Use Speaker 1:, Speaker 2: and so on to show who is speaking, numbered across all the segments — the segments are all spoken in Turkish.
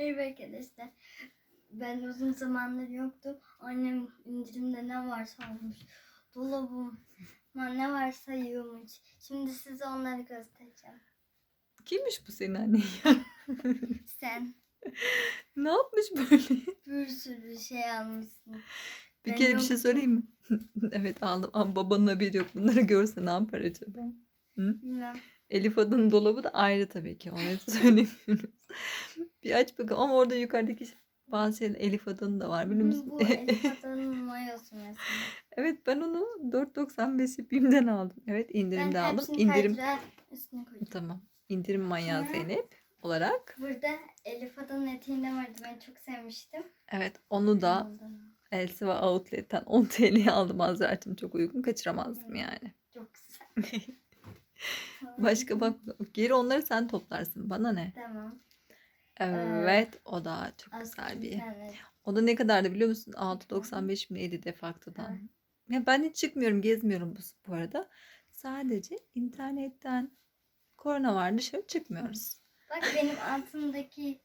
Speaker 1: Merhaba arkadaşlar. Ben uzun zamandır yoktum. Annem indirimde ne varsa almış. Dolabım ne varsa yığmış. Şimdi size onları göstereceğim.
Speaker 2: Kimmiş bu senin annen ya?
Speaker 1: Sen
Speaker 2: ne yapmış böyle?
Speaker 1: bir sürü şey almışsın.
Speaker 2: Bir
Speaker 1: Ben
Speaker 2: kere bir şey söyleyeyim mi? evet aldım ama babanın haberi yok. Bunları görse ne yapar acaba?
Speaker 1: Bilmem.
Speaker 2: Elif Ada'nın dolabı da ayrı tabii ki. Onu söylemiyoruz. bir aç bakalım ama orada yukarıdaki bazı şeyler Elif Ada'nın da var biliyor musun?
Speaker 1: Bu Elif Adan'ın mayosu mesela.
Speaker 2: evet ben onu 4.95'i BİM'den aldım. Evet indirimde
Speaker 1: ben
Speaker 2: aldım. İndirim
Speaker 1: kaydıra üstüne koydum.
Speaker 2: tamam. İndirim manyağı Zeynep olarak.
Speaker 1: Burada Elif Adan'ın eteğinde vardı. Ben çok sevmiştim.
Speaker 2: Evet onu da. Elsiva Outlet'ten 10 TL'ye aldım Azra'cığım. Çok uygun kaçıramazdım yani.
Speaker 1: Çok güzel.
Speaker 2: Başka bak geri onları sen toplarsın. Bana ne?
Speaker 1: Tamam.
Speaker 2: Evet o da çok
Speaker 1: Az
Speaker 2: güzel bir.
Speaker 1: tane.
Speaker 2: O da ne kadardı biliyor musun? 6.95 mi neydi defaktodan. Ya ben hiç çıkmıyorum, gezmiyorum bu, bu arada. Sadece internetten korona var dışarı çıkmıyoruz.
Speaker 1: Bak benim altımdaki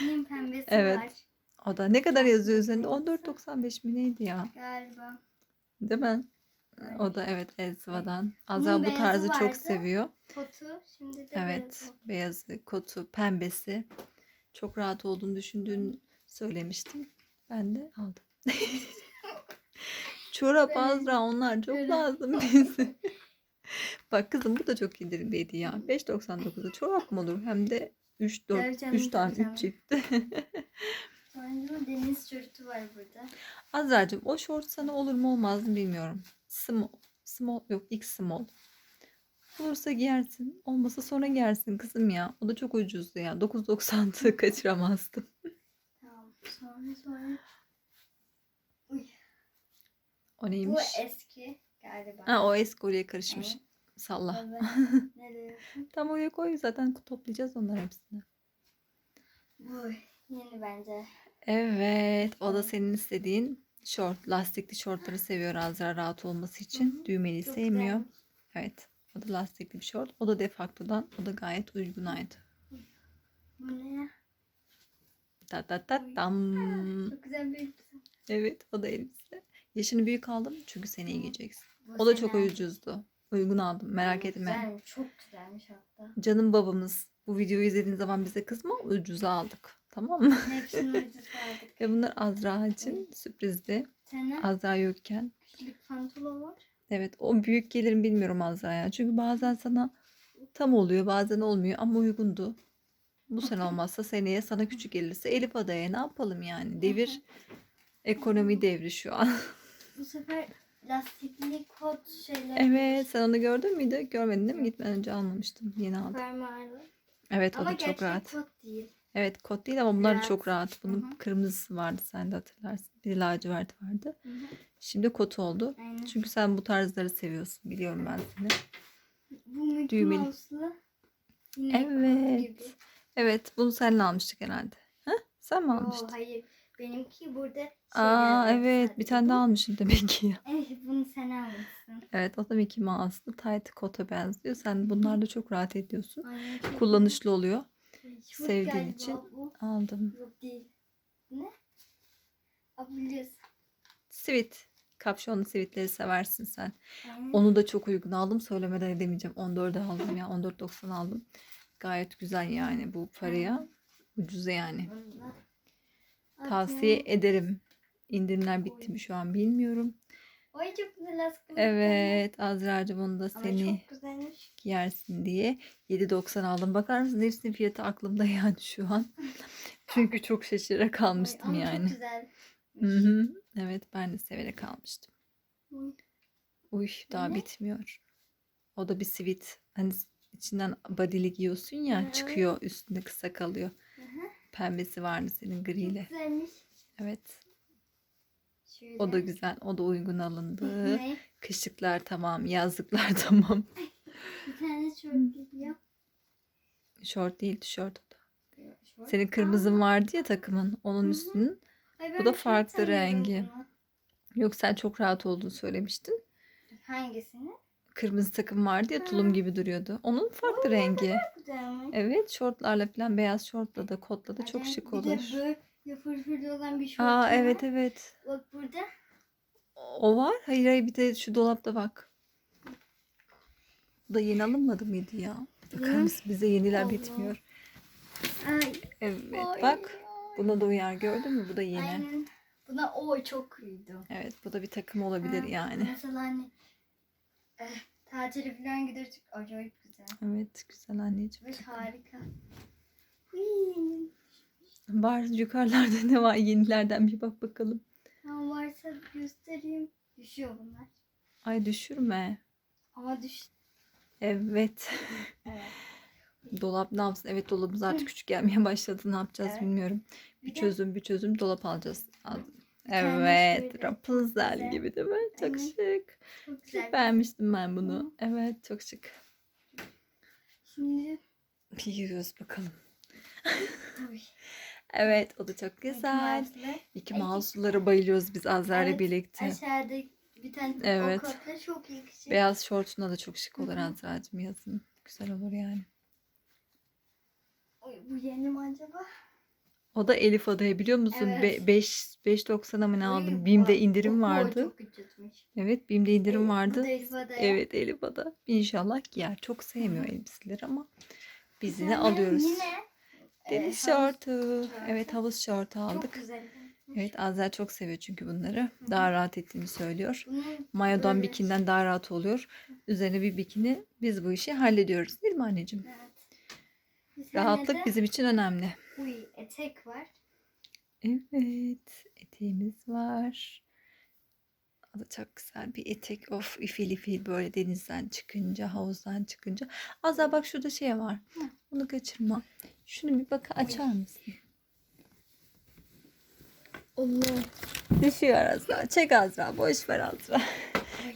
Speaker 1: nim pembesi
Speaker 2: Evet.
Speaker 1: var
Speaker 2: O da ne kadar yazıyor üzerinde? 14.95 mi neydi ya?
Speaker 1: galiba.
Speaker 2: Değil mi? O da evet Elsiva'dan. Azra bu
Speaker 1: beyazı
Speaker 2: tarzı çok
Speaker 1: vardı.
Speaker 2: seviyor.
Speaker 1: Kotu şimdi de
Speaker 2: Evet. Beyazı, kotu, pembesi. Çok rahat olduğunu düşündüğünü söylemiştim. Ben de aldım. Çorap
Speaker 1: Böyle-
Speaker 2: Azra onlar çok
Speaker 1: böyle-
Speaker 2: lazım bize. Bak kızım bu da çok indirimdeydi ya. 5.99'a çorap mı olur? Hem de 3 4
Speaker 1: Tabii canım,
Speaker 2: 3 tane
Speaker 1: tabii canım.
Speaker 2: 3 çift.
Speaker 1: Sonra deniz şortu var burada.
Speaker 2: Azra'cığım o şort sana olur mu olmaz mı bilmiyorum. Small, small yok X small. Olursa giyersin. Olmasa sonra giyersin kızım ya. O da çok ucuzdu ya. 9.90'dı kaçıramazdım.
Speaker 1: Tamam. Sonra sonra. Uy,
Speaker 2: O
Speaker 1: bu
Speaker 2: neymiş?
Speaker 1: eski galiba.
Speaker 2: Ha o eski oraya karışmış.
Speaker 1: Evet.
Speaker 2: Salla.
Speaker 1: Evet.
Speaker 2: Tam oraya koy zaten toplayacağız onların hepsini.
Speaker 1: Bu yeni bence.
Speaker 2: Evet o da senin istediğin şort. Lastikli şortları seviyor Azra rahat olması
Speaker 1: Hı
Speaker 2: için.
Speaker 1: hı.
Speaker 2: Düğmeli
Speaker 1: Çok
Speaker 2: sevmiyor.
Speaker 1: güzelmiş.
Speaker 2: Evet. O da lastikli bir şort. O da defaktodan. O da gayet uygunaydı.
Speaker 1: Bu ne?
Speaker 2: Ta ta ta tam.
Speaker 1: Çok güzel bir elbise.
Speaker 2: Evet o da elbise. Yaşını büyük aldım çünkü seneye
Speaker 1: Hı.
Speaker 2: giyeceksin.
Speaker 1: Bu
Speaker 2: O da çok ucuzdu. Uygun aldım merak
Speaker 1: Bu
Speaker 2: etme.
Speaker 1: Güzelmiş, çok güzelmiş hatta.
Speaker 2: Canım babamız bu videoyu izlediğin zaman bize kızma ucuza aldık. Tamam mı?
Speaker 1: Hepsini ucuz aldık.
Speaker 2: Ve bunlar Azra için sürprizdi.
Speaker 1: Sana
Speaker 2: Azra yokken.
Speaker 1: küçük pantolon var.
Speaker 2: Evet o büyük gelir mi bilmiyorum Azra'ya. Çünkü bazen sana tam oluyor bazen olmuyor ama uygundu. Bu sene olmazsa seneye sana küçük gelirse Elif Adaya ne yapalım yani. Devir ekonomi devri şu an.
Speaker 1: Bu sefer lastikli kot şeyler.
Speaker 2: evet sen onu gördün müydü? Görmedin değil mi? Gitmeden önce almamıştım. Yeni aldım.
Speaker 1: Fermuarlı.
Speaker 2: Evet o
Speaker 1: Ama
Speaker 2: da çok
Speaker 1: gerçek
Speaker 2: rahat.
Speaker 1: kot değil.
Speaker 2: Evet kot değil ama bunlar
Speaker 1: Rahat.
Speaker 2: çok rahat. Bunun
Speaker 1: Hı hı.
Speaker 2: kırmızısı vardı sen de hatırlarsın. Bir lacivert vardı.
Speaker 1: Hı hı.
Speaker 2: Şimdi kot oldu.
Speaker 1: Aynen.
Speaker 2: Çünkü sen bu tarzları seviyorsun. Biliyorum ben seni.
Speaker 1: Bu
Speaker 2: düğmeli. Evet. Evet bunu seninle almıştık herhalde. Ha? Sen mi
Speaker 1: Oo,
Speaker 2: almıştın?
Speaker 1: hayır. Benimki burada
Speaker 2: Aa evet bir
Speaker 1: sadece.
Speaker 2: tane daha almışım demek ki ya.
Speaker 1: Evet bunu sen almışsın.
Speaker 2: Evet o da Mickey Mouse'lu tight kota benziyor. Sen bunlarla çok rahat ediyorsun.
Speaker 1: Aynen.
Speaker 2: Kullanışlı oluyor. Sevdiğin için.
Speaker 1: Bu.
Speaker 2: Aldım.
Speaker 1: Yok değil. Ne? Abiliyorsun.
Speaker 2: Sweet. Kapşonlu sweetleri seversin sen.
Speaker 1: Aynen.
Speaker 2: Onu da çok uygun aldım. Söylemeden edemeyeceğim. 14'e aldım ya. 14.90 aldım. Gayet güzel yani bu paraya. Ucuz yani.
Speaker 1: Da
Speaker 2: Tavsiye ederim. İndirimler bitti mi şu an bilmiyorum.
Speaker 1: Ay çok güzel.
Speaker 2: Evet Azra'cığım onu da seni
Speaker 1: güzelmiş.
Speaker 2: giyersin diye 7.90 aldım. Bakar mısın hepsinin fiyatı aklımda yani şu an. Çünkü çok şaşırarak
Speaker 1: Ay,
Speaker 2: almıştım
Speaker 1: ama
Speaker 2: yani.
Speaker 1: Çok güzel.
Speaker 2: Hı hı. Evet ben de severek almıştım.
Speaker 1: Uy.
Speaker 2: Uy daha
Speaker 1: Ne?
Speaker 2: bitmiyor. O da bir sweat. Hani içinden body'li giyiyorsun ya
Speaker 1: Hı.
Speaker 2: çıkıyor üstünde kısa kalıyor.
Speaker 1: Hı hı.
Speaker 2: Pembesi vardı senin griyle.
Speaker 1: Çok güzelmiş.
Speaker 2: Evet.
Speaker 1: Şöyle.
Speaker 2: O da güzel. O da uygun alındı.
Speaker 1: Ne?
Speaker 2: Kışlıklar tamam, yazlıklar tamam.
Speaker 1: Bir tane şort geliyor.
Speaker 2: Şort değil, tişört o da.
Speaker 1: Şort.
Speaker 2: Senin kırmızın vardı ya takımın. Onun üstünün.
Speaker 1: Ay,
Speaker 2: bu da
Speaker 1: çok
Speaker 2: farklı rengi.
Speaker 1: bunu.
Speaker 2: Yok sen çok rahat olduğunu söylemiştin.
Speaker 1: Hangisini?
Speaker 2: Kırmızı takım vardı ya tulum gibi duruyordu. Onun farklı rengi.
Speaker 1: Bu güzelmiş.
Speaker 2: Evet şortlarla falan beyaz şortla da kotla da çok şık
Speaker 1: Bir
Speaker 2: olur.
Speaker 1: de böyle fırfırlı olan bir şort
Speaker 2: Aa
Speaker 1: var.
Speaker 2: evet evet.
Speaker 1: Bak burada.
Speaker 2: O var. Hayır hayır bir de şu dolapta bak. Da yeni alınmadı mıydı ya? Bakar mısın bize yeniler
Speaker 1: Allah.
Speaker 2: bitmiyor.
Speaker 1: Ay,
Speaker 2: Evet
Speaker 1: ay,
Speaker 2: bak. Buna da uyar gördün mü? Bu da yeni.
Speaker 1: Aynen. Buna o çok uydu.
Speaker 2: Evet bu da bir takım olabilir
Speaker 1: Ha,
Speaker 2: yani.
Speaker 1: Mesela hani eh, tatile falan gidersek acayip güzel.
Speaker 2: Evet güzel anneciğim.
Speaker 1: Ve harika.
Speaker 2: Var yukarılarda ne var yenilerden bir bak bakalım.
Speaker 1: Ha, varsa göstereyim. Düşüyor bunlar.
Speaker 2: Ay düşürme.
Speaker 1: Ama düş.
Speaker 2: Evet.
Speaker 1: Evet.
Speaker 2: Dolap ne yapsın? Evet dolabımız artık küçük gelmeye başladı. Ne yapacağız
Speaker 1: Evet.
Speaker 2: bilmiyorum.
Speaker 1: Bir
Speaker 2: çözüm bir çözüm dolap alacağız. Evet. Rapunzel
Speaker 1: güzel.
Speaker 2: gibi değil mi? Çok
Speaker 1: Aynen.
Speaker 2: şık.
Speaker 1: Çok güzel.
Speaker 2: Çok beğenmiştim ben bunu. Evet çok şık.
Speaker 1: Şimdi
Speaker 2: Bir yürüyoruz bakalım. Evet o da çok güzel. Mickey Mouse'lara bayılıyoruz biz Azra'yla
Speaker 1: Evet,
Speaker 2: birlikte.
Speaker 1: Aşağıda bir tane
Speaker 2: Evet.
Speaker 1: o kotla çok yakışır.
Speaker 2: Beyaz şortuna da çok şık olur. Azra'cığım yazın. Güzel olur yani.
Speaker 1: Uy, bu yeni mi acaba?
Speaker 2: O da Elif Adaya biliyor musun?
Speaker 1: Evet.
Speaker 2: 5 5.90'a mı ne aldım? Bim'de indirim
Speaker 1: bu-
Speaker 2: vardı.
Speaker 1: Çok.
Speaker 2: Evet Bim'de indirim
Speaker 1: Evet, bu
Speaker 2: vardı.
Speaker 1: da Elif Adaya.
Speaker 2: Evet Elif Ada. İnşallah giyer. Çok sevmiyor elbiseleri ama biz yine alıyoruz.
Speaker 1: Yine
Speaker 2: Deniz
Speaker 1: e, havuz
Speaker 2: şortu.
Speaker 1: şortu.
Speaker 2: Evet havuz şortu
Speaker 1: Çok
Speaker 2: aldık.
Speaker 1: güzel.
Speaker 2: Evet Azra çok seviyor çünkü bunları. Daha rahat ettiğini söylüyor. Mayodan bikinden daha rahat oluyor. Üzerine bir bikini biz bu işi hallediyoruz değil mi anneciğim?
Speaker 1: Evet.
Speaker 2: Rahatlık bizim için önemli.
Speaker 1: Uy etek var.
Speaker 2: Evet eteğimiz var. O da çok güzel bir etek. Of ifil ifil böyle denizden çıkınca, havuzdan çıkınca. Azra bak şurada şey var. Bunu kaçırma. Şunu bir bak açar mısın?
Speaker 1: Allah.
Speaker 2: Düşüyor Azra. Çek Azra. Boş ver Azra.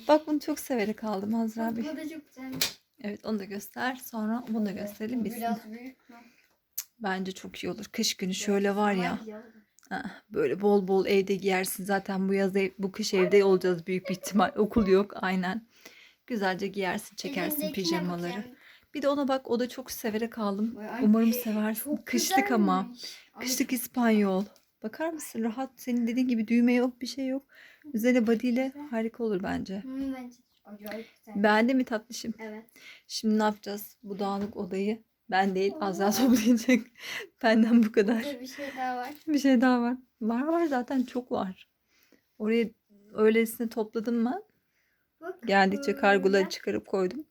Speaker 2: Bak bunu çok severek aldım Azra bir.
Speaker 1: bu da çok güzelmiş.
Speaker 2: Evet onu da göster. Sonra bunu da gösterelim biz.
Speaker 1: Biraz büyük mü?
Speaker 2: Bence çok iyi olur. Kış günü şöyle var ya. Ah, Böyle bol bol evde giyersin. Zaten bu yaz ev- bu kış evde olacağız büyük bir ihtimal. Okul yok aynen. Güzelce giyersin, çekersin
Speaker 1: Elindekine
Speaker 2: pijamaları.
Speaker 1: bakayım.
Speaker 2: Bir de ona bak o da çok severek aldım.
Speaker 1: Vay, ay,
Speaker 2: Umarım seversin.
Speaker 1: Çok
Speaker 2: Kışlık ama.
Speaker 1: güzelmiş. Ama
Speaker 2: Kışlık İspanyol. Bakar mısın rahat senin dediğin gibi düğme yok bir şey yok. Üzerine body ile harika olur bence.
Speaker 1: Hmm, bence acayip güzel.
Speaker 2: Beğendin mi tatlışım?
Speaker 1: Evet.
Speaker 2: Şimdi ne yapacağız? Bu dağınık odayı ben değil Azra toplayacak. Benden bu kadar.
Speaker 1: Burada bir şey daha var.
Speaker 2: Bir şey daha var. Var var zaten çok var. Oraya öylesine topladım mı?
Speaker 1: Bak,
Speaker 2: Geldikçe kargoları çıkarıp koydum.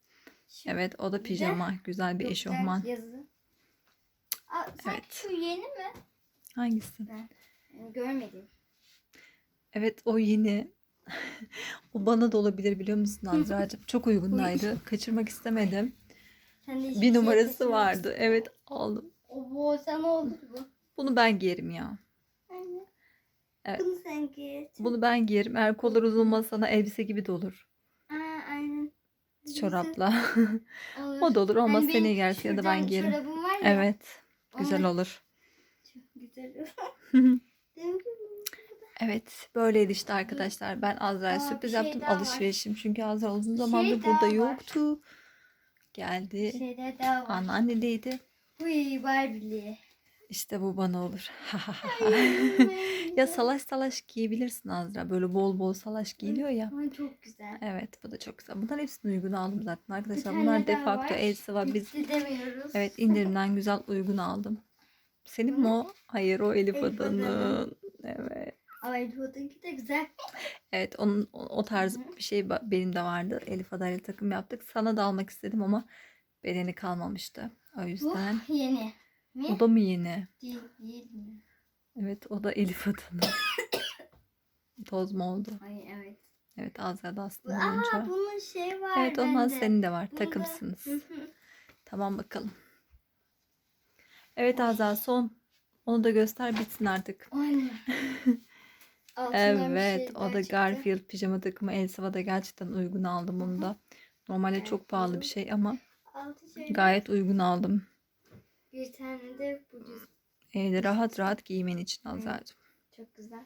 Speaker 1: Şu
Speaker 2: Evet o da pijama. Güzel bir eşofman.
Speaker 1: Yazı. Aa,
Speaker 2: Evet.
Speaker 1: şu yeni mi?
Speaker 2: Hangisi?
Speaker 1: Yani görmedim.
Speaker 2: Evet o yeni. o bana da olabilir biliyor musun Azra'cığım? Çok uygundaydı. Kaçırmak istemedim. Bir
Speaker 1: şey
Speaker 2: numarası
Speaker 1: kaçırmak
Speaker 2: vardı. Evet aldım.
Speaker 1: O bu olsa ne olur bu?
Speaker 2: Bunu ben giyerim ya.
Speaker 1: Anne.
Speaker 2: Evet.
Speaker 1: Bunu sen giy.
Speaker 2: Bunu ben giyerim. Eğer kollar uzun sana elbise gibi de olur.
Speaker 1: Aa, aynen.
Speaker 2: Çorapla.
Speaker 1: Olur.
Speaker 2: o da olur. Olmaz seneye
Speaker 1: benim
Speaker 2: gelsin ya da ben giyerim.
Speaker 1: Çorabım var ya.
Speaker 2: Evet. Güzel
Speaker 1: Onlar
Speaker 2: olur. Evet, böyleydi işte arkadaşlar. Ben Azra'ya sürpriz
Speaker 1: şey
Speaker 2: yaptım
Speaker 1: daha var.
Speaker 2: alışverişim. Çünkü Azra uzun
Speaker 1: Bir
Speaker 2: zamandır
Speaker 1: şey
Speaker 2: burada
Speaker 1: var.
Speaker 2: yoktu. Geldi.
Speaker 1: Şeyler daha var.
Speaker 2: Anneannedeydi.
Speaker 1: Barbie'li.
Speaker 2: İşte bu bana olur. ya salaş salaş giyebilirsin Azra. Böyle bol bol salaş giyiliyor ya.
Speaker 1: Ama çok güzel.
Speaker 2: Evet bu da çok güzel. Bunların hepsini uygun aldım zaten arkadaşlar. Bunlar defakto
Speaker 1: var.
Speaker 2: elsi var. Biz evet indirimden güzel uygun aldım. Senin mi o? Hayır o Elif
Speaker 1: Elif Ada'nın.
Speaker 2: Adan'ın. Evet.
Speaker 1: Ay Tuğ'daki de güzel.
Speaker 2: Evet onun o o tarz
Speaker 1: Hı
Speaker 2: bir şey benim de vardı. Elif Adayla takım yaptık. Sana da almak istedim ama bedeni kalmamıştı. O
Speaker 1: Bu
Speaker 2: yüzden.
Speaker 1: yeni. Mi?
Speaker 2: O da mı yeni?
Speaker 1: Değil, değil mi?
Speaker 2: Evet o da Elif Adan'ın. Toz mu oldu?
Speaker 1: Ay evet.
Speaker 2: Evet Azra'da
Speaker 1: Bu-
Speaker 2: aslında
Speaker 1: Aa
Speaker 2: olunca.
Speaker 1: bunun şey var
Speaker 2: Evet ondan
Speaker 1: bende.
Speaker 2: senin de var.
Speaker 1: Bunu da-
Speaker 2: Takımsınız.
Speaker 1: Hı.
Speaker 2: Tamam bakalım. Evet Azra son. Onu da göster bitsin artık.
Speaker 1: Altından bir
Speaker 2: Evet
Speaker 1: şey
Speaker 2: o da
Speaker 1: çıktı.
Speaker 2: Garfield pijama takımı Elsa'da da gerçekten uygun aldım onu da. Normalde çok pahalı
Speaker 1: bunu-
Speaker 2: bir şey ama
Speaker 1: Altı şey.
Speaker 2: gayet uygun aldım.
Speaker 1: Bir tane de bu düz.
Speaker 2: Evde rahat rahat giymen için Azra'cığım.
Speaker 1: Çok güzel.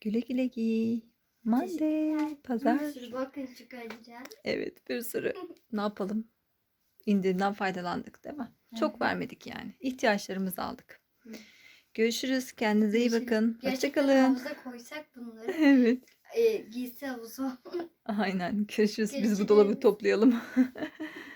Speaker 2: Güle güle giy. Monday, pazar.
Speaker 1: Bir sürü bakın çıkaracağız.
Speaker 2: Evet bir sürü. Ne yapalım? İndirimden faydalandık değil mi? Çok
Speaker 1: hı.
Speaker 2: vermedik yani. İhtiyaçlarımızı aldık.
Speaker 1: Hı.
Speaker 2: Görüşürüz. Kendinize iyi
Speaker 1: Görüşürüz.
Speaker 2: bakın. Hoşçakalın.
Speaker 1: havuza koysak bunları.
Speaker 2: Evet.
Speaker 1: e, giysi havuzu.
Speaker 2: Aynen. Görüşürüz. Biz bu
Speaker 1: Görüşürüz.
Speaker 2: dolabı toplayalım.